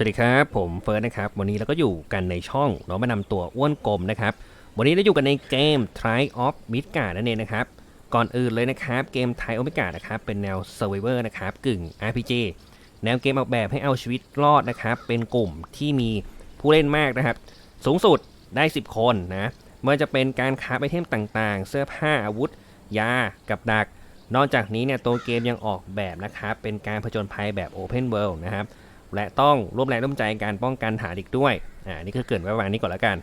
สวัสดีครับ ผมเฟิร์สนะครับ วันนี้เราก็อยู่กันในช่องน้องมานำตัวอ้วนกลมนะครับ วันนี้เราอยู่กันในเกม Try of Midgard นั่นเองนะครับ ก่อนอื่นเลยนะครับ เกม Try of Midgard นะครับเป็นแนว Survivor นะครับกึ่ง RPG แนวเกมออกแบบให้เอาชีวิตรอดนะครับ เป็นกลุ่มที่มีผู้เล่นมากนะครับ สูงสุดได้ 10 คนนะไมื่อจะเป็นการค้าไอเทมต่างๆ เสื้อผ้าอาวุธ ยากับดัก นอกจากนี้เนี่ยตัวเกมยังออกแบบนะครับเป็นการผจญภัยแบบ Open World นะครับ และต้องร่วมแรงร่วมใจการป้องกันฐานอีกด้วย อ่า นี่ก็เกินไว้ประมาณนี้ก่อนแล้วกัน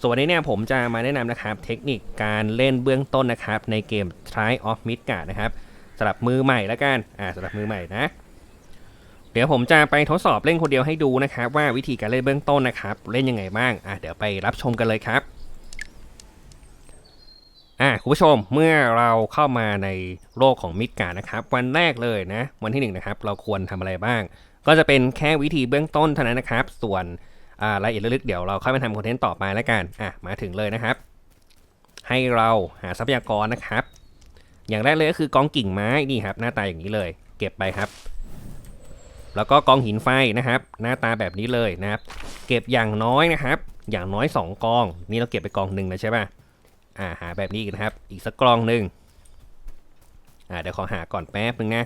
ส่วนวันนี้เนี่ยผมจะมาแนะนำนะครับ เทคนิคการเล่นเบื้องต้นนะครับ ในเกม Try of Midgard นะครับสำหรับมือใหม่แล้วกัน อ่าสำหรับมือใหม่นะ เดี๋ยวผมจะไปทดสอบเล่นคนเดียวให้ดูนะครับ ว่าวิธีการเล่นเบื้องต้นนะครับ เล่นยังไงบ้าง อ่าเดี๋ยวไปรับชมกันเลยครับ อ่าคุณผู้ชมเมื่อเราเข้ามาในโลกของมิดการนะครับ วันแรกเลยนะ วันที่หนึ่งนะครับ เราควรทำอะไรบ้าง ก็จะเป็นแค่วิธีเบื้องต้นเท่านั้นนะครับ ส่วนอ่ารายละเอียดลึกเดี๋ยวเราเข้าไปทำคอนเทนต์ต่อไปแล้วกันอะมาถึงเลยนะครับ ให้เราหาทรัพยากรนะครับ อย่างแรกเลยก็คือกองกิ่งไม้นี่ครับ หน้าตาอย่างนี้เลย เก็บไปครับ แล้วก็กองหินไฟนะครับ หน้าตาแบบนี้เลยนะครับ เก็บอย่างน้อยนะครับ อย่างน้อย 2 กอง นี่เราเก็บไปกองหนึ่งแล้วใช่ป่ะ อ่าหาแบบนี้อีกนะครับ อีกสักกองหนึ่งอ่าเดี๋ยวขอหาก่อนแป๊บนึงนะ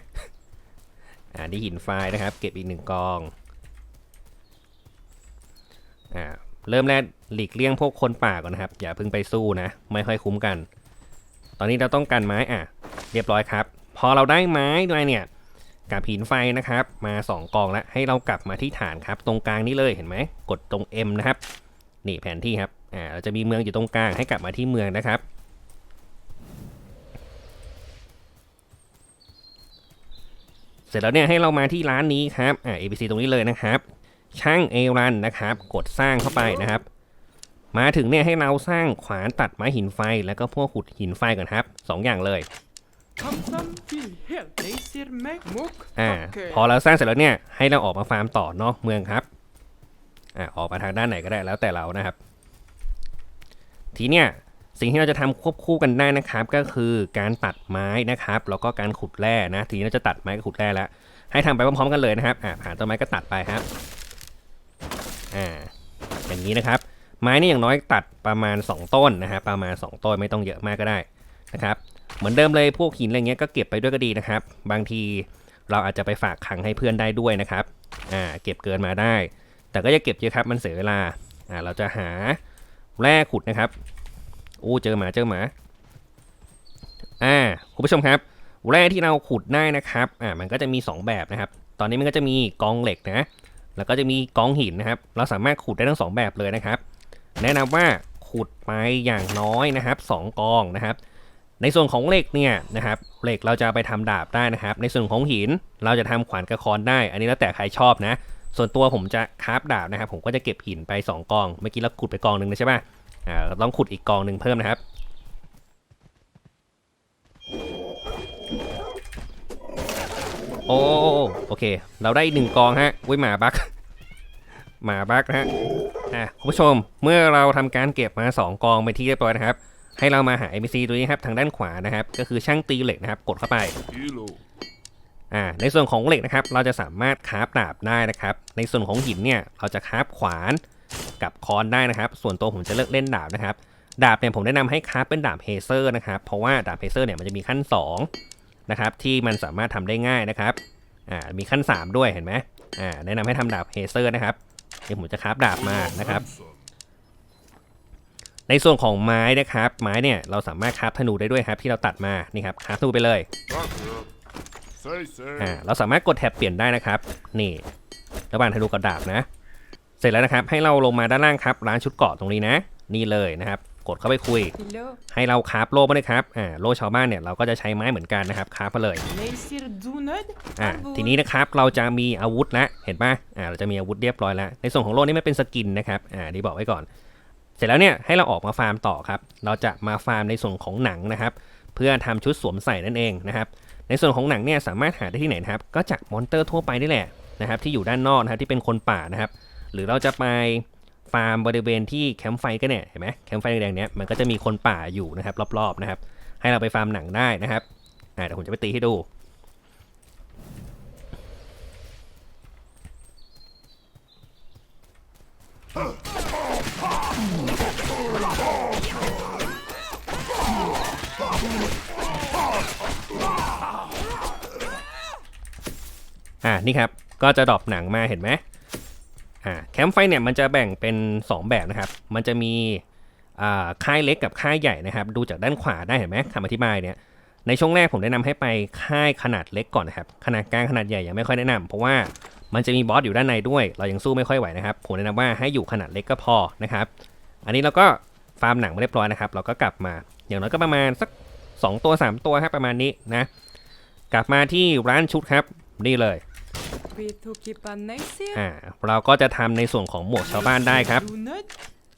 อ่านี่หินไฟล์นะครับ เก็บอีกหนึ่งกอง อ่าเริ่มแรกหลีกเลี่ยงพวกคนป่าก่อนนะครับ อย่าเพิ่งไปสู้นะ ไม่ค่อยคุ้มกัน ตอนนี้เราต้องการไม้อะ เรียบร้อยครับ พอเราได้ไม้ด้วยเนี่ยกับหินไฟนะครับ มา 2กองแล้วให้เรากลับมาที่ฐานครับ ตรงกลางนี้เลยเห็นไหมกดตรง M นะครับ นี่แผนที่ครับ อ่าเราจะมีเมืองอยู่ตรงกลางให้กลับมาที่เมืองนะครับ เสร็จแล้วเนี่ยให้เรามาที่ร้านนี้ครับอ่า ABC ตรงนี้เลยนะครับ ช่างเอรันนะครับ กดสร้างเข้าไปนะครับ มาถึงเนี่ยให้เราสร้างขวานตัดไม้หินไฟแล้วก็พวกขุดหินไฟก่อนครับสองอย่างเลย Kamsam til helt reiser meg mok อ่า takke. พอเราสร้างเสร็จแล้วเนี่ยให้เราออกมาฟาร์มต่อนอกเมืองครับอ่าออกมาทางด้านไหนก็ได้แล้วแต่เรานะครับ ทีเนี้ยสิ่งที่เราจะทำควบคู่กันได้นะครับ ก็คือการตัดไม้นะครับ แล้วก็การขุดแร่นะทีนี้เราจะตัดไม้กับขุดแร่แล้ว ให้ทำไปพร้อมๆกันเลยนะครับอ่าผ่านต้นไม้ก็ตัดไปครับอ่าอย่างนี้นะครับ ไม้นี่อย่างน้อยตัดประมาณ 2 ต้นนะครับประมาณ 2 ต้นไม่ต้องเยอะมากก็ได้นะครับ เหมือนเดิมเลยพวกหินอะไรเงี้ยก็เก็บไปด้วยก็ดีนะครับ บางทีเราอาจจะไปฝากขังให้เพื่อนได้ด้วยนะครับอ่าเก็บเกินมาได้ แต่ก็อย่าเก็บเยอะครับมันเสียเวลาอ่าเราจะหาแร่ขุดนะครับ อู้เจอหมาเจอหมา อ่าคุณผู้ชมครับแร่ที่เราขุดได้นะครับ อ่ามันก็จะมี 2 แบบนะครับ ตอนนี้มันก็จะมีกองเหล็กนะ แล้วก็จะมีกองหินนะครับ เราสามารถขุดได้ทั้งสองแบบเลยนะครับ แนะนำว่าขุดไปอย่างน้อยนะครับสองกองนะครับ ในส่วนของเหล็กเนี่ยนะครับ เหล็กเราจะไปทำดาบได้นะครับ ในส่วนของหินเราจะทำขวานกระคอนได้ อันนี้แล้วแต่ใครชอบนะ ส่วนตัวผมจะคราฟดาบนะครับ ผมก็จะเก็บหินไป 2 กอง เมื่อกี้เราขุดไปกองหนึ่งนะใช่ปะ อ่าเราต้องขุดอีกกองหนึ่งเพิ่มนะครับ โอ้โอเค เราได้หนึ่งกองฮะอุ้ยหมาบักหมาบักนะฮะอะคุณผู้ชมเมื่อเราทำการเก็บมา 2 กองไปที่เรียบร้อยนะครับ ให้เรามาหา NPC ตัวนี้ครับทางด้านขวานะครับ ก็คือช่างตีเหล็กนะครับ กดเข้าไปอ่าในส่วนของเหล็กนะครับ เราจะสามารถคราฟดาบได้นะครับ ในส่วนของหินเนี่ยเราจะคราฟขวาน กับคอนได้นะครับ ส่วนตัวผมจะเลือกเล่นดาบนะครับ ดาบเนี่ยผมแนะนำให้คราฟเป็นดาบเฮเซอร์นะครับ เพราะว่าดาบเฮเซอร์เนี่ยมันจะมีขั้น2นะครับที่มันสามารถทำได้ง่ายนะครับ อ่า มีขั้น 3 ด้วยเห็นไหมอ่า แนะนำให้ทำดาบเฮเซอร์นะครับ เดี๋ยวผมจะคราฟดาบมานะครับ ในส่วนของไม้นะครับ ไม้เนี่ยเราสามารถคราฟธนูได้ด้วยครับ ที่เราตัดมา นี่ครับคราฟธนูไปเลย อ่า เราสามารถกดแท็บเปลี่ยนได้นะครับ นี่ระหว่างธนูกับดาบนะ เสร็จแล้วนะครับ ให้เราลงมาด้านล่างครับ ร้านชุดเกราะตรงนี้นะ นี่เลยนะครับ กดเข้าไปคุย Hello. ให้เราคราฟโล่มาเลยครับอ่าโล่ชาวบ้านเนี่ยเราก็จะใช้ไม้เหมือนกันนะครับคราฟมาเลย Reiser dunød. อ่า Alvor. ทีนี้นะครับเราจะมีอาวุธแล้วเห็นปะอ่าเราจะมีอาวุธเรียบร้อยแล้วในส่วนของโล่นี่ไม่เป็นสกินนะครับอ่านี่บอกไว้ก่อน เสร็จแล้วเนี่ยให้เราออกมาฟาร์มต่อครับ เราจะมาฟาร์มในส่วนของหนังนะครับ เพื่อทำชุดสวมใส่นั่นเองนะครับในส่วนของหนังเนี่ยสามารถหาได้ที่ไหนนะครับ ก็จากมอนเตอร์ทั่วไปนี่แหละนะครับที่อยู่ด้านนอกนะครับที่เป็นคนป่านะครับ หรือเราจะไปฟาร์มบริเวณที่แคมป์ไฟก็เนี่ยเห็นไหมแคมป์ไฟแดงเนี้ยมันก็จะมีคนป่าอยู่นะครับรอบๆนะครับ ให้เราไปฟาร์มหนังได้นะครับอ่าเดี๋ยวผมจะไปตีให้ดูอ่านี่ครับก็จะดรอปหนังมาเห็นไหม อ่าแคมป์ไฟเนี่ยมันจะแบ่งเป็น 2 แบบนะครับ มันจะมีอ่าค่ายเล็กกับค่ายใหญ่นะครับ ดูจากด้านขวาได้เห็นไหมคำอธิบายเนี่ยในช่วงแรกผมแนะนำให้ไปค่ายขนาดเล็กก่อนนะครับ ขนาดกลางขนาดใหญ่ยังไม่ค่อยแนะนำเพราะว่ามันจะมีบอสอยู่ด้านในด้วย เรายังสู้ไม่ค่อยไหวนะครับผมแนะนำว่าให้อยู่ขนาดเล็กก็พอนะครับ อันนี้เราก็ฟาร์มหนังมาเรียบร้อยนะครับ เราก็กลับมาอย่างน้อยก็ประมาณสัก 2 ตัว 3 ตัวครับประมาณนี้นะ กลับมาที่ร้านชุดครับ นี่เลย อ่าเราก็จะทำในส่วนของหมวกชาวบ้านได้ครับ Dunad.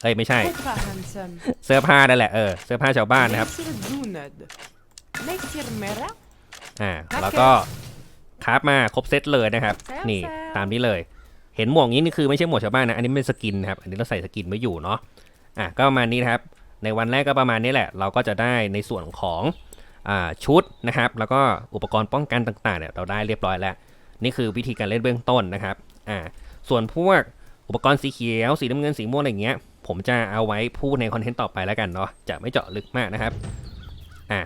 เอ้ยไม่ใช่ Ultra handsome. เสื้อผ้านั่นแหละเออเสื้อผ้าชาวบ้านนะครับ Naisir dunad. Naisir mera. อ่าแล้วก็คราฟมาครบเซตเลยนะครับแซวนี่แซวตามนี้เลย เห็นหมวกนี้นี่คือไม่ใช่หมวกชาวบ้านนะอันนี้เป็นสกินนะครับอันนี้เราใส่สกินไว้อยู่เนาะอะก็ประมาณนี้นะครับ ในวันแรกก็ประมาณนี้แหละ เราก็จะได้ในส่วนของอ่าชุดนะครับ แล้วก็อุปกรณ์ป้องกันต่างๆเนี่ยเราได้เรียบร้อยแล้ว นี่คือวิธีการเล่นเบื้องต้นนะครับอ่าส่วนพวกอุปกรณ์สีเขียว สีน้ำเงินสีม่วงอะไรอย่างเงี้ย ผมจะเอาไว้พูดในคอนเทนต์ต่อไปแล้วกันเนาะจะไม่เจาะลึกมากนะครับอ่า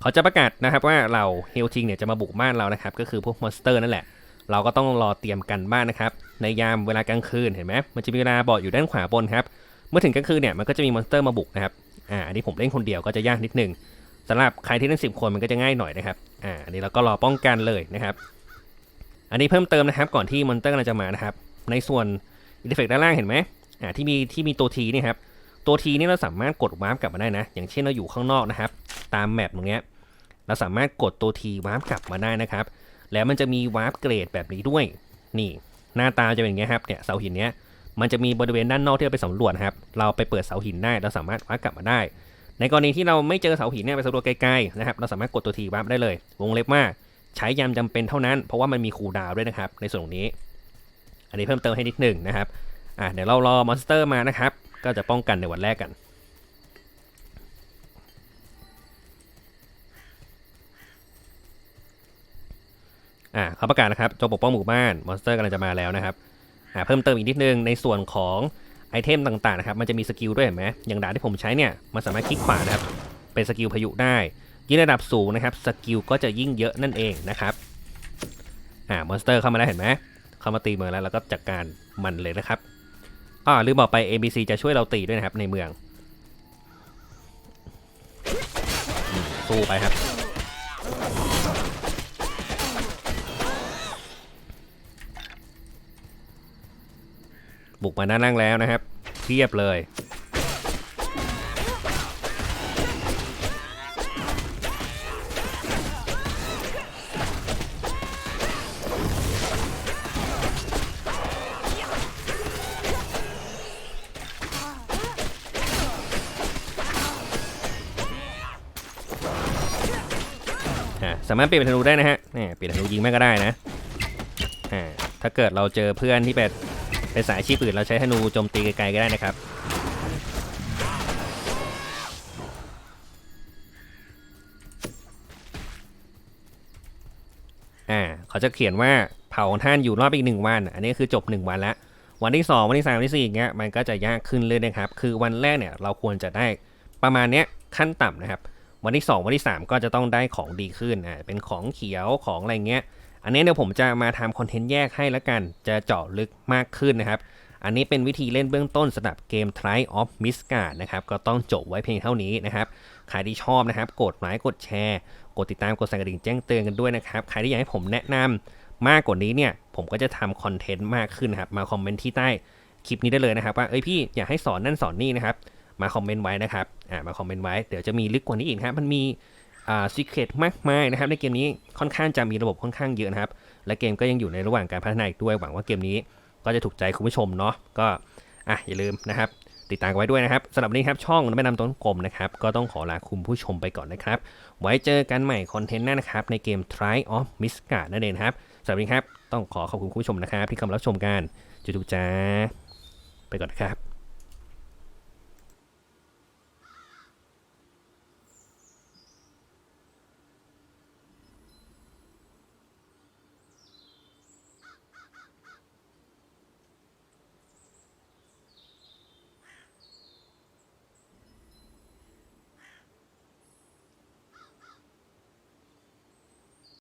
เขาจะประกาศนะครับว่าเราเฮลทิงเนี่ยจะมาบุกบ้านเรานะครับ ก็คือพวกมอนสเตอร์นั่นแหละ เราก็ต้องรอเตรียมกันบ้านนะครับ ในยามเวลากลางคืนเห็นไหมมันจะมีเวลาบอกอยู่ด้านขวาบนครับเมื่อถึงกลางคืนเนี่ยมันก็จะมีมอนสเตอร์มาบุกนะครับอ่าอันนี้ผมเล่นคนเดียวก็จะยากนิดนึงสำหรับใครที่เล่นสิบคนมันก็จะง่ายหน่อยนะครับอ่าอันนี้เราก็รอป้องกันเลยนะครับ อันนี้เพิ่มเติมนะครับก่อนที่มอนเตอร์กำลังจะมานะครับ ในส่วนอินเทอร์เฟกด้านล่างเห็นไหมอ่าที่มีที่มีตัวทีนี่ครับตัวทีนี่เราสามารถกดวาร์ปกลับมาได้นะ อย่างเช่นเราอยู่ข้างนอกนะครับ ตามแมปตรงเนี้ยเราสามารถกดตัวทีวาร์ปกลับมาได้นะครับ แล้วมันจะมีวาร์ปเกรดแบบนี้ด้วย นี่ หน้าตาจะเป็นอย่างเงี้ยครับเนี่ยเสาหินเนี้ยมันจะมีบริเวณด้านนอกที่เราไปสำรวจนะครับ เราไปเปิดเสาหินได้ เราสามารถวาร์ปกลับมาได้ ในกรณีที่เราไม่เจอเสาหินเนี่ยไปสำรวจไกลๆนะครับ เราสามารถกดตัวทีวาร์ปได้เลย วงเล็บว่า ใช้ยามจำเป็นเท่านั้น เพราะว่ามันมีคูลดาวด้วยนะครับ ในส่วนตรงนี้ อันนี้เพิ่มเติมให้นิดหนึ่งนะครับอะเดี๋ยวเรารอมอนสเตอร์มานะครับ ก็จะป้องกันในวันแรกกันอ่าเขาประกาศนะครับโจปกป้องหมู่บ้านมอนสเตอร์กำลังจะมาแล้วนะครับอ่าเพิ่มเติมอีกนิดนึงในส่วนของไอเทมต่างๆนะครับ มันจะมีสกิลด้วยเห็นไหมอย่างดาบที่ผมใช้เนี่ย มันสามารถคลิกขวานะครับ เป็นสกิลพายุได้ ยิ่งระดับสูงนะครับสกิลก็จะยิ่งเยอะนั่นเองนะครับอ่ามอนสเตอร์เข้ามาแล้วเห็นไหมเข้ามาตีเมืองแล้วแล้วก็จัดการมันเลยนะครับอ่าลืมบอกไป ABC จะช่วยเราตีด้วยนะครับในเมืองอสู้ไปครับ บุกมาด้านล่างแล้วนะครับเทียบเลย สามารถเปลี่ยนเป็นธนูได้นะฮะนี่เปลี่ยนธนูยิงแม่ก็ได้นะอ่าถ้าเกิดเราเจอเพื่อนที่เป็นเป็นสายอาชีพอื่นเราใช้ธนูโจมตีไกลๆก็ได้นะครับอ่าเขาจะเขียนว่าเผาของท่านอยู่รอบอีกหนึ่งวัน อันนี้คือจบ1วันแล้ว วันที่2วันที่3วันที่4อย่างเงี้ยมันก็จะยากขึ้นเลยนะครับ คือวันแรกเนี่ยเราควรจะได้ประมาณเนี้ยขั้นต่ำนะครับ วันที่ 2 วันที่ 3 ก็จะต้องได้ของดีขึ้นอ่าเป็นของเขียวของอะไรเงี้ย อันนี้เดี๋ยวผมจะมาทำคอนเทนต์แยกให้แล้วกัน จะเจาะลึกมากขึ้นนะครับอันนี้เป็นวิธีเล่นเบื้องต้นสำหรับเกม Try of m i s g a r d นะครับ ก็ต้องจบไว้เพียงเท่านี้นะครับ ใครที่ชอบนะครับ กดไลค์กดแชร์ กดติดตามกดสั่นกระดิ่งแจ้งเตือนกันด้วยนะครับ ใครที่อยากให้ผมแนะนำมากกว่านี้เนี่ย ผมก็จะทำคอนเทนต์มากขึ้นนะครับ มาคอมเมนต์ที่ใต้คลิปนี้ได้เลยนะครับ ว่า เอ้ยพี่อยากให้สอนนั่นสอนนี่นะครับ มาคอมเมนต์ไว้นะครับอ่ามาคอมเมนต์ไว้เดี๋ยวจะมีลึกกว่านี้อีกครับมันมีอ่าซีเครตมากมายนะครับในเกมนี้ค่อนข้างจะมีระบบค่อนข้างเยอะนะครับ และเกมก็ยังอยู่ในระหว่างการพัฒนาอีกด้วยหวังว่าเกมนี้ก็จะถูกใจคุณผู้ชมเนาะก็อะอย่าลืมนะครับติดตามกันไว้ด้วยนะครับสำหรับวันนี้ครับช่องแม่นำต้นกลมนะครับ ก็ต้องขอลาคุณผู้ชมไปก่อนนะครับ ไว้เจอกันใหม่คอนเทนต์หน้านะครับ ในเกม Try of m i s g a r d นั่นเองครับสำหรับวันนี้ครับ ต้องขอขอบคุณคุณผู้ชมนะครับ ที่เข้ามารับชมกันจุ๊บจ้าไปก่อนนะครับ